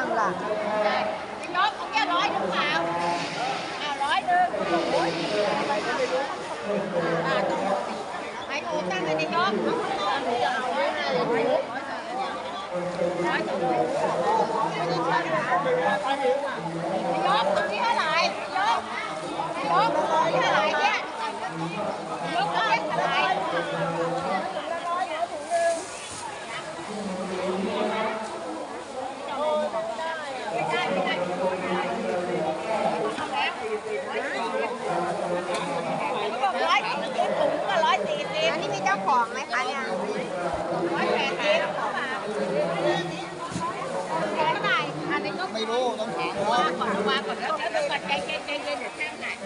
rằng là cái đó không có nói đúng không à nói đơn à trong một hãy ngồi sang bên đi cho không có nói nói tụi mình không có gì hết lại giốt giốt lại chứ ว่าก่อนว่าก่อนแล้วก่อนใจเย็นใจเย็นเดี๋ยวแจ้งหน่อย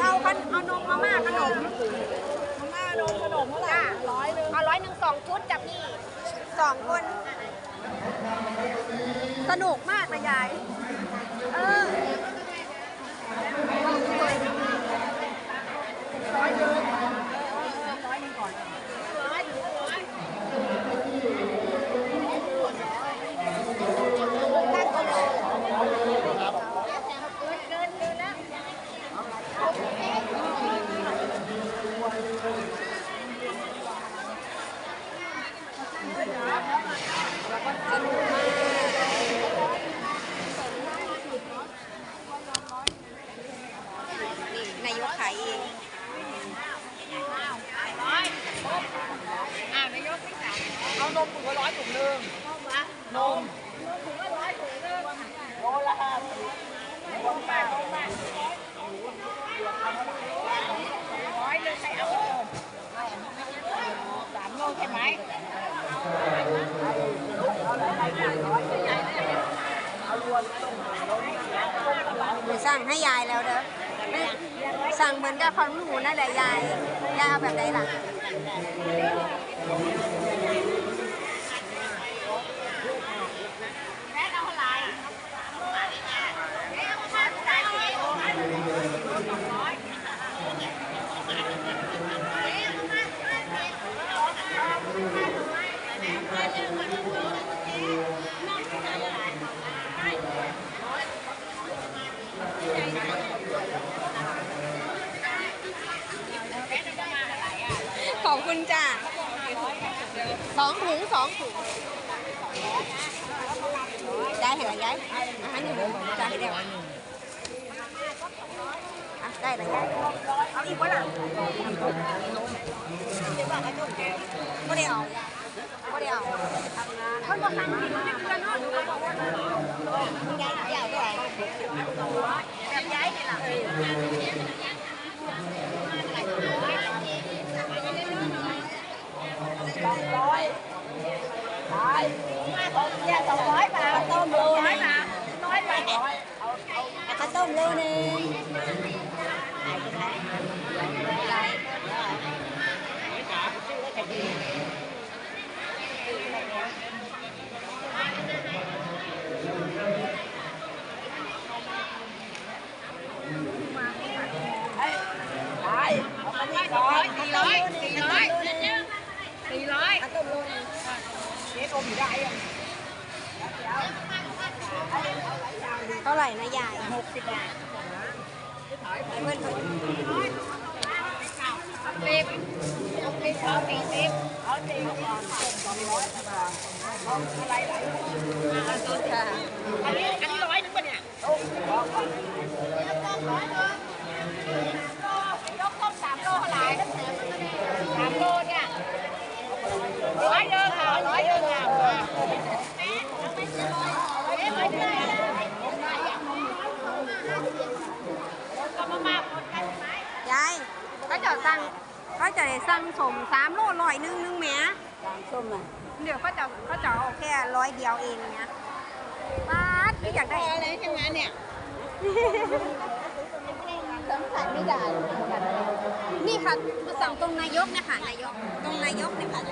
เอาขนเอานมมาม่าขนมมาม่านมขนมเท่าไร้อยเอาร้อยหนึ่งสองชุดจ้ะพี่สองคน สนุกมากนะยาย เออ สั่งให้ยายแล้วเด้อสั่งเหมือนกับของหนูนั่นแหละยายยายเอาแบบไหนล่ะ แม่เอาอะไรแม่เอาข้าวใส่เอง ขอบคุณจ้า สองถุงสองถุงได้เหรอยายอาหารหนึ่งจ่ายให้ได้อะได้เหรอยเอาอีกวะล่ะไม่ได้เอาไม่ได้เอาเขาบอกนั่งกินไม่เกินเนาะยายยายด้วยายนี่ล่ะ ร้อยขาย เนี่ยสองร้อยบาทต้มโลร้อยบาทร้อยบาท ร้อยเอาเอา ข้าวต้มโลนึง ขายเอาไปนี่ก่อน สี่ร้อยสี่ร้อยสี่ร้อย ข้าวต้มโลนึง เจ๊อมอยู่ได้อะ เท่าไหร่นะยาย หกสิบบาท เพื่อน สิบ เอาสิบเอาสี่สิบเอาเจ๊ก่อนสองร้อย สั่งสมสามโลร้อยหนึงนึงแหมส้มน่ะเดี๋ยวเขาจะเขาจะเอาแค่ร้อยเดียวเองเนี้ยป้าดพี่อยากได้อะไรทั้งนั้นเนี่ยสงสัยไม่ได้นี่ค่ะมาสั่งตรงนายกเนี่ยค่ะนายกตรงนายกเนี่ยค่ะ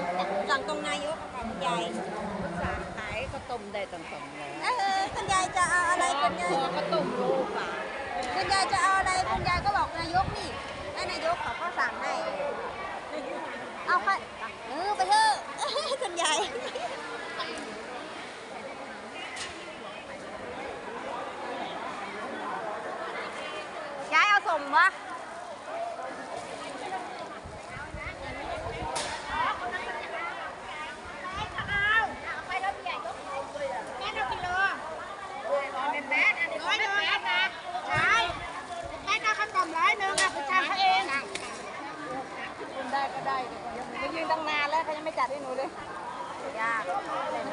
สั่งตรงนายกค่ะคุณยายขายข้าวต้มได้ตั้งสองร้อยเออคุณยายจะเอาอะไรคุณยายข้าวต้มโลกว่า คุณยายจะเอาอะไรคุณยายก็บอกนายกนี่ให้นายกเขาก็สั่งให้ เอาไปเออไปเถอะคุณยายยายเอาสมวะ ไปแล้วใหญ่ก็แม่เอากิโลเป็นแม่อันนี้ร้อยหนึ่งนะใช่แม่เอาขนมร้อยหนึ่งอะคุณจ้างเขาเอง คุณได้ก็ได้จะยืนตั้งนานแล้วเขายังไม่จัดให้หนูเลย ยาก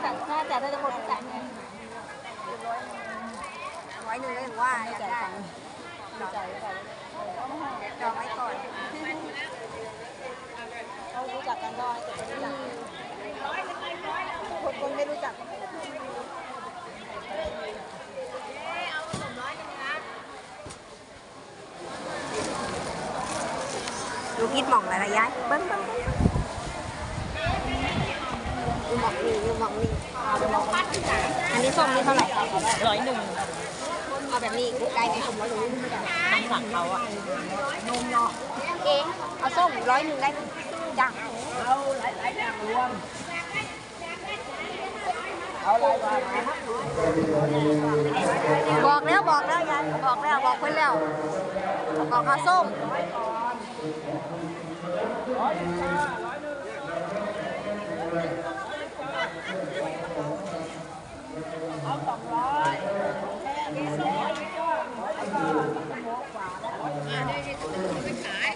จัดถ้าจัดได้จะหมดจัดไง ร้อย หนึ่งก็ยังว่าอยากได้จ่ายจ่ายจองไว้ก่อนเขารู้จักกันก็ให้เก็บไปรู้จักคนคนไม่รู้จักดูคิดมองอะไรย้ายเบิ้งเบิ้งดูหมองนี่ดูหมองนี่อันนี้ส้มนี่เท่าไหร่ร้อยหนึ่ง แบบนี้ไกลไหมต้องสั่งเขาอะเองเอาส้มร้อยหนึ่งได้จ้ะเอาหลายหลายอย่างรวมเอาอะไรมาบอกแล้วบอกแล้วยายบอกแล้วบอกเพื่อนแล้วบอกเอาส้มเอาสองร้อย อันนี้คือขาได้ได้ไปขาย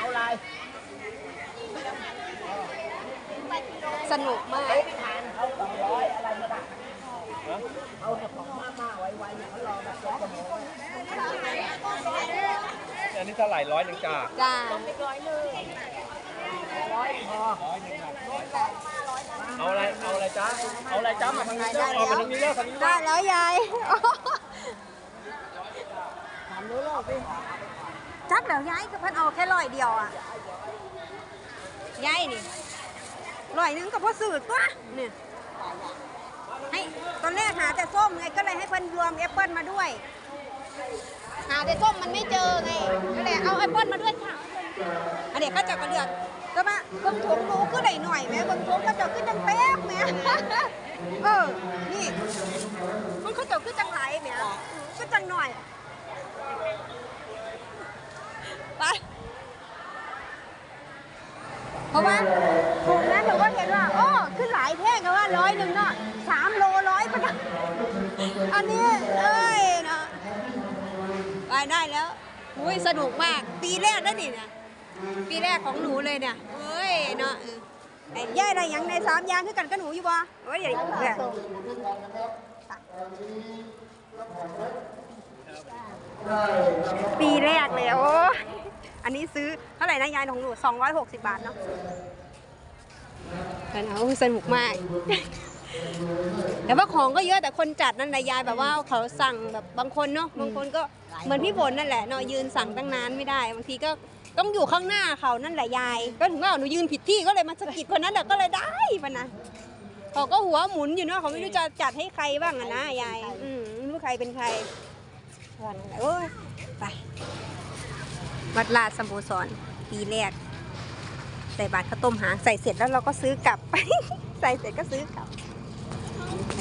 อะไร สนุกมาก ทานเขาสองร้อยอะไรไม่ได้เอาแต่ของมาม่าไว้ๆเนี่ยเขารอแบบจะโมง อันนี้เท่าไหร่ร้อยหนึ่งจ้าจ้าร้อยพอเอาอะไรเอาอะไรจ้าเอาอะไรจ้ามาทางนี้เด้อเอามาทางนี้เด้อทางนี้ได้แล้วยายถามรู้โลกดิจักแล้วยายก็เพิ่นเอาแค่ร้อยเดียวอะยายนี่ร้อยหนึงก็พอสื่อตัวเนี่ยให้ตอนแรกหาแต่ส้มไงก็เลยให้เพิ่นรวมแอปเปิลมาด้วย หาแต่ส้มมันไม่เจอไงก็เลยเอาแอปเปิลมาด้วยค่ะอันเด็กก็จะกระเลือกก็มาเบิ่งถุงหนูก็ได้หน่อยแหม่เบิ่งถุงก็จะขึ้นจังแป๊บแหม่เออนี่มันเขาเจะขึ้นจังไหลแหม่ก็จังหน่อยไปเพราะว่าถูกนั้นหนูก็เห็นว่าโอ้ขึ้นหลายแท่งกันว่าร้อยหนึ่งเนาะสามโลร้อยปะนะอันนี้เอ้ยาะไปได้แล้วอุ้ยสนุกมาก ปีแรกแล้วนี่เนี่ยปีแรกของหนูเลยเนี่ยเอ้ยเนาะเออไอ้ย่ายอะไรยังในสามอยางคือกันกับหนูอยู่บ่เอ้ยอย่าเพื่อนปีแรกเลยโอ้ยอันนี้ซื้อเท่าไหร่นะยายของหนู260 บาทเนาะแต่เอาสนุกมาก แต่ว่าของก็เยอะแต่คนจัดนั่นแหละยายแบบว่าเขาสั่งแบบบางคนเนาะบางคนก็ เหมือนพี่ฝนนั่นแหละเนาะยืนสั่งตั้งนานไม่ได้บางทีก็ต้องอยู่ข้างหน้าเขานั่นแหละยาย ก็ถึงว่าหนูยืนผิดที่ก็เลยมาสะกิดคนนั้นแหละก็เลยได้ปะนะเขาก็หัวหมุนอยู่เนาะเขาไม่รู้จะจัดให้ใครบ้างอะนะยาย อืมไม่รู้ใครเป็นใครวันนั้นแหละโอ้ยไปวัดลาดสมโภสรปีแรกใส่บาตรข้าวต้มหางใส่เสร็จแล้วเราก็ซื้อกลับ ใส่เสร็จก็ซื้อกลับ